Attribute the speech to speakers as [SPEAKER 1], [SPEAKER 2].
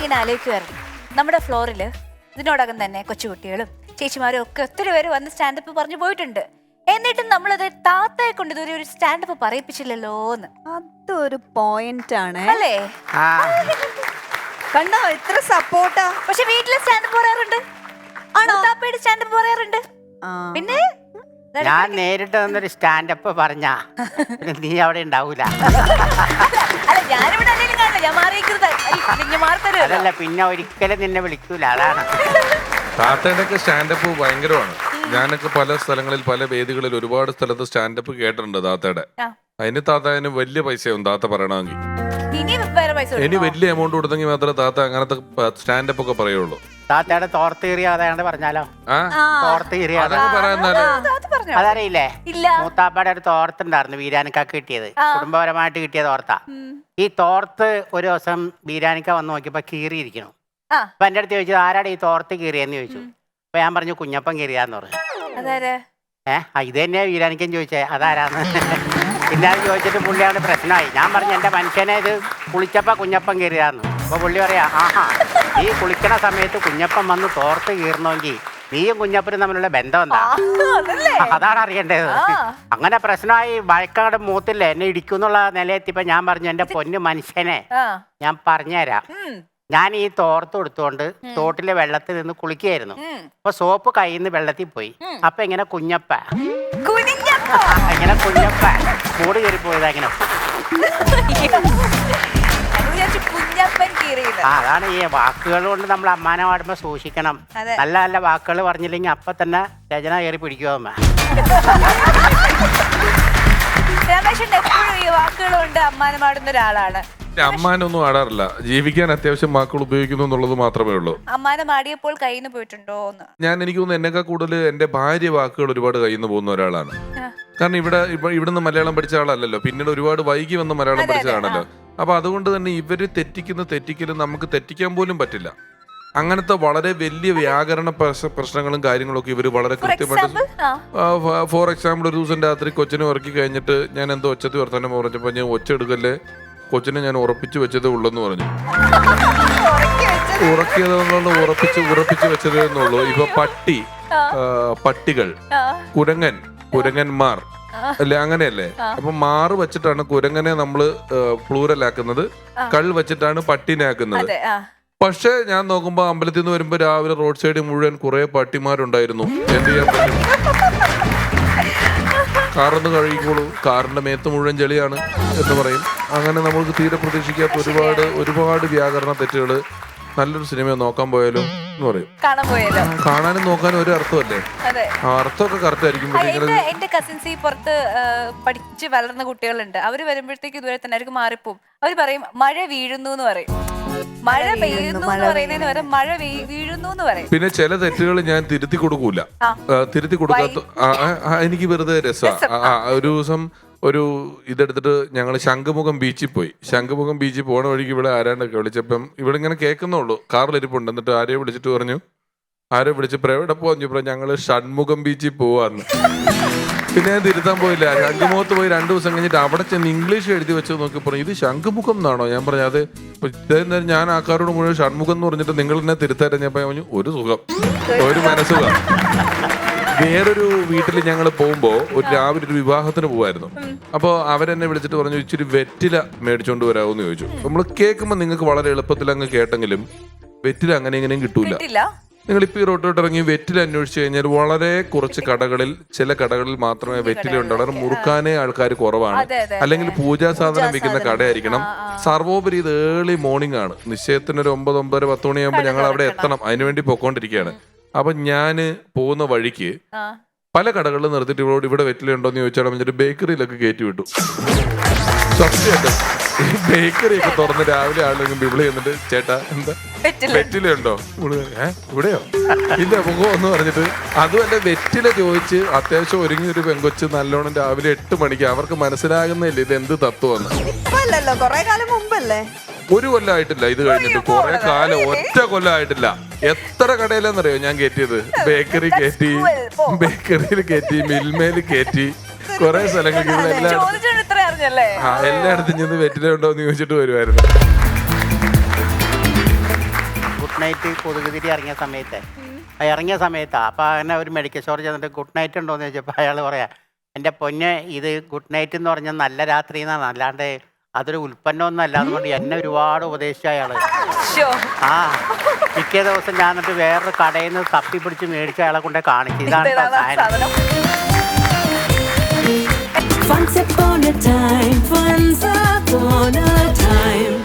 [SPEAKER 1] ഞാനിങ്ങനെ ആലോചിക്കുമായിരുന്നു നമ്മുടെ ഫ്ലോറിൽ ഇതിനോടകം തന്നെ കൊച്ചുകുട്ടികളും ചേച്ചിമാരും ഒക്കെ ഒത്തിരി പേര് വന്ന് സ്റ്റാൻഡപ്പ് പറഞ്ഞു പോയിട്ടുണ്ട്. എന്നിട്ടും നമ്മളത് താത്തയെ കൊണ്ട് ഇതുവരെ ഒരു സ്റ്റാൻഡപ്പ് പറയിപ്പിച്ചില്ലല്ലോ എന്ന്
[SPEAKER 2] അതൊരു പോയിന്റ് ആണ്
[SPEAKER 1] അല്ലേ
[SPEAKER 2] കണ്ടോ എത്ര സപ്പോർട്ടാ.
[SPEAKER 1] പക്ഷെ വീട്ടിലെ സ്റ്റാൻഡപ്പ് പറയാറുണ്ട്. ആണോ? താപ്പയുടെ സ്റ്റാൻഡപ്പ് പറയാറുണ്ട്. പിന്നെ?
[SPEAKER 3] ഞാൻ നേരിട്ട് വന്നൊരു സ്റ്റാൻഡപ്പ് പറഞ്ഞ നീ അവിടെ ഉണ്ടാവൂല.
[SPEAKER 1] ഞാനിവിടെ അല്ലെങ്കിലും കാണില്ല ഞാൻ മാറിയിരിക്കുന്നത്. മാറി തരുമല്ലോ
[SPEAKER 3] അതല്ല പിന്നെ ഒരിക്കലും നിന്നെ വിളിക്കൂല. അതാണ്.
[SPEAKER 4] താത്തേടൊക്കെ സ്റ്റാൻഡപ്പ് ഭയങ്കരമാണ്. ഞാനൊക്കെ പല സ്ഥലങ്ങളിൽ പല വേദികളിൽ ഒരുപാട് സ്ഥലത്ത് സ്റ്റാൻഡപ്പ് കേട്ടിട്ടുണ്ട് താത്തയുടെ.
[SPEAKER 1] ആ.
[SPEAKER 4] അതിന് താത്താന് വലിയ പൈസയാവും താത്ത പറയണമെങ്കിൽ.
[SPEAKER 1] ഇനി വേറെ പൈസ
[SPEAKER 4] ഇനി
[SPEAKER 1] കൊടുക്കണോ?
[SPEAKER 4] വലിയ എമൗണ്ട് കൊടുത്തെങ്കിൽ മാത്രമേ താത്ത അങ്ങനത്തെ സ്റ്റാൻഡപ്പ് ഒക്കെ പറയുള്ളൂ.
[SPEAKER 3] താത്തയുടെ തോർത്തേറിയ അതാണ്ട് പറഞ്ഞാലോ?
[SPEAKER 4] ആ.
[SPEAKER 3] തോർത്തേറിയ
[SPEAKER 4] അതൊക്കെ പറയാന്നാൽ
[SPEAKER 1] അത് അത് പറഞ്ഞോ.
[SPEAKER 3] അതറിയില്ലേ?
[SPEAKER 1] ഇല്ല.
[SPEAKER 3] മൂത്താപ്പയുടെ ഒരു തോർത്തുണ്ടായിരുന്നു വീരാനിക്കാക്ക് കിട്ടിയത്.
[SPEAKER 1] ആ.
[SPEAKER 3] കുടുംബപരമായിട്ട് കിട്ടിയ തോർത്ത.
[SPEAKER 1] ഉം.
[SPEAKER 3] ഈ തോർത്ത് ഒരു ദിവസം വീരാനിക്ക വന്ന് നോക്കിയപ്പോ കീറിയിരിക്കണം
[SPEAKER 1] ആ.
[SPEAKER 3] അപ്പൊ എന്റെ അടുത്ത് ചോദിച്ചു ആരാടെ ഈ തോർത്ത് കീറിയെന്ന് ചോദിച്ചു. അപ്പൊ ഞാൻ പറഞ്ഞു കുഞ്ഞപ്പൻ കീറിയാന്ന് പറഞ്ഞു.
[SPEAKER 1] അതാരെ?
[SPEAKER 3] ഏഹ് ആ, ഇത് തന്നെയാ വീരാനിക്കൻ ചോദിച്ചേ. അതാരാന്ന്? പിന്നെ അത് ചോദിച്ചിട്ട് പുള്ളിയാണ് പ്രശ്നമായി. ഞാൻ പറഞ്ഞു എന്റെ മനുഷ്യനെ ഇത് കുളിച്ചപ്പ കുഞ്ഞപ്പൻ കീറിയാന്ന്. അപ്പൊ പുള്ളി പറയാ ആഹാ. ഈ കുളിക്കണ സമയത്ത് കുഞ്ഞപ്പൻ വന്ന് തോർത്ത് കീറണമെങ്കിൽ നീയും കുഞ്ഞപ്പനും തമ്മിലുള്ള ബന്ധം എന്താ? അതാണ് അറിയേണ്ടത്. അങ്ങനെ പ്രശ്നമായി വഴക്കാട് മൂത്തില്ല. എന്നെ ഇടിക്കുന്നുള്ള നിലയെത്തിയപ്പോ ഞാൻ പറഞ്ഞു എന്റെ പൊന്നു മനുഷ്യനെ ഞാൻ പറഞ്ഞുതരാം. ഞാൻ ഈ തോർത്ത് എടുത്തുകൊണ്ട് തോട്ടിലെ വെള്ളത്തിൽ നിന്ന് കുളിക്കുകയായിരുന്നു. അപ്പൊ സോപ്പ് കയ്യിൽ നിന്ന് വെള്ളത്തിൽ പോയി. അപ്പൊ ഇങ്ങനെ കുഞ്ഞപ്പ. ഇങ്ങനെ കുഞ്ഞപ്പ. മൂടി കയറി പോയതാ
[SPEAKER 1] വിചാരിച്ചു കുഞ്ഞപ്പൻ കീറിയത്.
[SPEAKER 3] ആ അതാണ് ഈ വാക്കുകൾ കൊണ്ട് നമ്മൾ അമ്മാനെ പാടുമ്പോ സൂക്ഷിക്കണം.
[SPEAKER 1] അതെ.
[SPEAKER 3] നല്ല നല്ല വാക്കുകൾ പറഞ്ഞില്ലെങ്കിൽ അപ്പൊ തന്നെ രചന കയറി പിടിക്കുമോ അമ്മ?
[SPEAKER 1] രമേശൻ എപ്പോഴും ഈ ഒരാളാണ്.
[SPEAKER 4] അമ്മാനൊന്നും ആടാറില്ല ജീവിക്കാൻ അത്യാവശ്യം വാക്കുകൾ ഉപയോഗിക്കുന്നു എന്നുള്ളത് മാത്രമേ ഉള്ളൂ.
[SPEAKER 1] അമ്മാനമാടിയപ്പോൾ കയ്യിൽ നിന്ന് പോയിട്ടുണ്ടോ എന്ന്.
[SPEAKER 4] ഞാൻ എനിക്ക് തോന്നുന്നു എന്നെക്കാൾ കൂടുതൽ എന്റെ ഭാര്യ വാക്കുകൾ ഒരുപാട് കയ്യിൽ നിന്ന് പോകുന്ന ഒരാളാണ്.
[SPEAKER 1] ആ.
[SPEAKER 4] കാരണം ഇവിടെ ഇവ- ഇവിടുന്ന് മലയാളം പഠിച്ച ആളല്ലല്ലോ. പിന്നീട് ഒരുപാട് വൈകി വന്ന് മലയാളം
[SPEAKER 1] പഠിച്ച
[SPEAKER 4] പഠിച്ചതാണല്ലോ. അപ്പൊ അതുകൊണ്ട് തന്നെ ഇവർ തെറ്റിക്കുന്ന തെറ്റിക്കലും നമുക്ക് തെറ്റിക്കാൻ പോലും പറ്റില്ല. അങ്ങനത്തെ വളരെ വലിയ വ്യാകരണ പ്രശ്- പ്രശ്നങ്ങളും കാര്യങ്ങളൊക്കെ ഇവർ വളരെ കൃത്യമായിട്ട് ഫോർ എക്സാമ്പിൾ ഒരു ദിവസം രാത്രി കൊച്ചിനെ ഉറക്കി കഴിഞ്ഞിട്ട് ഞാൻ എന്തോ ഒച്ചത്തി വർത്താനം പറഞ്ഞപ്പോൾ ഞാൻ ഒച്ച എടുക്കല്ലേ? കൊച്ചിനെ ഞാൻ ഉറപ്പിച്ചു വെച്ചതേ ഉള്ളെന്ന് പറഞ്ഞു. ഉറക്കിയതെന്നുള്ള ഉറപ്പിച്ച് ഉറപ്പിച്ച് വെച്ചതേ എന്നുള്ളൂ ഇപ്പൊ പട്ടി പട്ടികൾ കുരങ്ങൻ കുരങ്ങന്മാർ. അല്ലെ? അങ്ങനെയല്ലേ? അപ്പൊ മാറു വെച്ചിട്ടാണ് കുരങ്ങനെ നമ്മൾ പ്ലൂരൽ ആക്കുന്നത്. കൾ വെച്ചിട്ടാണ് പട്ടിനെ ആക്കുന്നത്.
[SPEAKER 1] അതെ ആ.
[SPEAKER 4] പക്ഷെ ഞാൻ നോക്കുമ്പോ അമ്പലത്തിൽ നിന്ന് വരുമ്പോ രാവിലെ റോഡ് സൈഡിൽ മുഴുവൻ കുറെ പട്ടിമാരുണ്ടായിരുന്നു. എന്ത് ചെയ്യാൻ പറ്റും? കാറൊന്ന് കഴുകിക്കോളൂ. കാറിന്റെ മേത്ത് മുഴുവൻ ചെളിയാണ് എന്ന് പറയും. അങ്ങനെ നമ്മൾക്ക് തീരെ പ്രതീക്ഷിക്കാത്ത ഒരുപാട് ഒരുപാട് വ്യാകരണ തെറ്റുകൾ നല്ലൊരു സിനിമ നോക്കാൻ പോയാലോ എന്ന് പറയും.
[SPEAKER 1] കാണാൻ പോയല്ലോ
[SPEAKER 4] കാണാനും നോക്കാനും ഒരു അർത്ഥമല്ലേ?
[SPEAKER 1] അതെ.
[SPEAKER 4] ആ അർത്ഥമൊക്കെ കറക്റ്റ് ആയിരിക്കും.
[SPEAKER 1] എന്റെ എന്റെ കസിൻസ് ഈ പുറത്ത് ആ, പഠിച്ച് വളർന്ന കുട്ടികളുണ്ട്. അവർ വരുമ്പോഴത്തേക്ക് ഇതുവരെ തന്നെ അവർക്ക് മാറിപ്പോവും. അവർ പറയും മഴ വീഴുന്നു എന്ന് പറയും. മഴ പെയ്യുന്നു എന്ന് പറയുന്നതിന് പകരം മഴ വീ- വീഴുന്നു എന്ന് പറയും.
[SPEAKER 4] പിന്നെ ചില തെറ്റുകൾ ഞാൻ തിരുത്തി കൊടുക്കൂല.
[SPEAKER 1] ആ.
[SPEAKER 4] ആ, തിരുത്തി കൊടുക്കാത്ത ആ, ആ, ആ, എനിക്ക് വെറുതെ രസമാണ് ഒരു ദിവസം ഒരു ഇതെടുത്തിട്ട് ഞങ്ങൾ ശംഖുമുഖം ബീച്ചിൽ പോയി. ശംഖുമുഖം ബീച്ചിൽ പോണ വഴിക്ക് ഇവിടെ ആരാണ്ടൊക്കെ വിളിച്ചപ്പം ഇവിടെ ഇങ്ങനെ കേൾക്കുന്നുള്ളൂ കാറിലിരിപ്പുണ്ട് എന്നിട്ട് ആരെയോ വിളിച്ചിട്ട് പറഞ്ഞു ആരോ വിളിച്ച് എവിടെ പോവാന്ന് ചോദിച്ചപ്പോൾ ഞങ്ങൾ ഷൺമുഖം ബീച്ചിൽ പോവാന്ന്. പിന്നെ തിരുത്താൻ പോയില്ല. ശംഖുമുഖത്ത് പോയി രണ്ടു ദിവസം കഴിഞ്ഞിട്ട് അവിടെ ചെന്ന് ഇംഗ്ലീഷ് എഴുതി വെച്ച് നോക്കി പറഞ്ഞു ഇത് ശംഖുമുഖം എന്നാണോ? ഞാൻ പറഞ്ഞു അത് ഇത്രയും ഞാൻ ആൾക്കാരോട് മുഴുവൻ ഷൺമുഖം എന്ന് പറഞ്ഞിട്ട് നിങ്ങൾ എന്നെ തിരുത്താൻ ഞാൻ പറഞ്ഞു ഒരു സുഖം. ഒരു മനസ്സുഖം. വേറൊരു വീട്ടിൽ ഞങ്ങൾ പോകുമ്പോൾ ഒരു രാവിലെ ഒരു വിവാഹത്തിന് പോവായിരുന്നു. അപ്പോൾ അവരെന്നെ വിളിച്ചിട്ട് പറഞ്ഞു ഇച്ചിരി വെറ്റില മേടിച്ചോണ്ട് വരാമെന്ന് ചോദിച്ചു. നമ്മൾ കേൾക്കുമ്പോൾ നിങ്ങൾക്ക് വളരെ എളുപ്പത്തിൽ അങ്ങ് കേട്ടെങ്കിലും വെറ്റില അങ്ങനെ എങ്ങനെയും കിട്ടൂല.
[SPEAKER 1] കിട്ടില്ല
[SPEAKER 4] നിങ്ങൾ ഇപ്പൊ ഈ റോട്ടോട്ട് ഇറങ്ങി വെറ്റില അന്വേഷിച്ചു കഴിഞ്ഞാൽ വളരെ കുറച്ച് കടകളിൽ ചില കടകളിൽ മാത്രമേ വെറ്റില ഉണ്ടാവുള്ളൂ. മുറുക്കാനേ ആൾക്കാർ കുറവാണ്.
[SPEAKER 1] അതെ, അതെ,
[SPEAKER 4] അല്ലെങ്കിൽ പൂജാ സാധനം വിൽക്കുന്ന കടയായിരിക്കണം. സർവോപരി ഇത് ഏർലി മോർണിംഗ് ആണ്. നിശ്ചയത്തിന് ഒരു ഒമ്പത് ഒമ്പതര പത്ത് മണിയാകുമ്പോൾ ഞങ്ങൾ അവിടെ എത്തണം. അതിനുവേണ്ടി പൊക്കോണ്ടിരിക്കുകയാണ് അപ്പൊ ഞാൻ പോകുന്ന വഴിക്ക് പല കടകളിൽ നിർത്തിട്ട് ഇവരോട് ഇവിടെ വെറ്റില ഉണ്ടോ എന്ന് ചോദിച്ചാൽ എന്നിട്ട് ബേക്കറിയിലൊക്കെ കയറ്റി വിട്ടു. സത്യമായിട്ട്. ബേക്കറി ഒക്കെ തുറന്ന് രാവിലെ ആളുകൾ വിവിളി എന്നിട്ട് ചേട്ടാ എന്താ? വെറ്റിലുണ്ടോ. ഇവിടെ ഇവിടെയോ? ഇല്ല മുഖോ എന്ന് പറഞ്ഞിട്ട്. അതുമല്ല വെറ്റില ചോദിച്ച് അത്യാവശ്യം ഒരുങ്ങി ഒരു പെങ്കൊച്ച് നല്ലോണം രാവിലെ എട്ട് മണിക്ക് അവർക്ക് മനസ്സിലാകുന്നില്ല ഇത് എന്ത്
[SPEAKER 2] തത്വമാണ് കാലം മുമ്പല്ലേ?
[SPEAKER 4] ഒരു കൊല്ലമായിട്ടില്ല ഇത് കഴിഞ്ഞിട്ട്. കുറെ കാലം ഒറ്റ കൊല്ലമായിട്ടില്ല എത്ര കടയിലെന്നറിയോ? ഞാൻ കയറ്റിയത് ബേക്കറി കയറ്റി ബേക്കറിയിൽ കയറ്റി മിൽമേൽ കയറ്റി കുറെ സ്ഥലങ്ങളിൽ എല്ലാം ആ എല്ലായിടത്തും ചെന്ന് വെറ്റില ഉണ്ടോ എന്ന് ചോദിച്ചിട്ട് വരുമായിരുന്നു ഗുഡ്
[SPEAKER 3] നൈറ്റ് കൊതുകുതിരി ഇറങ്ങിയ സമയത്ത്. ആ ഇറങ്ങിയ സമയത്താ. അപ്പൊ അങ്ങനെ ഒരു മെഡിക്കൽ സ്റ്റോർ ചെന്നിട്ട് ഗുഡ് നൈറ്റ് ഉണ്ടോ എന്ന് ചോദിച്ചപ്പോൾ അയാൾ പറയാ എന്റെ പൊന്നെ ഇത് ഗുഡ് നൈറ്റ് എന്ന് പറഞ്ഞാൽ നല്ല രാത്രി എന്നാണ് അല്ലാണ്ട് അതൊരു ഉൽപ്പന്നം അതുകൊണ്ട് എന്നെ ഒരുപാട് ഉപദേശിച്ച
[SPEAKER 1] അയാൾ
[SPEAKER 3] ആ മിക്ക ദിവസം ഞാൻ എന്നിട്ട് വേറൊരു കടയിൽ നിന്ന് തപ്പി പിടിച്ച് മേടിച്ച അയാളെ കൊണ്ട് കാണിച്ചു. ഇതാണ് സാധനം.
[SPEAKER 1] Once upon
[SPEAKER 3] a
[SPEAKER 1] time,
[SPEAKER 5] once upon a time.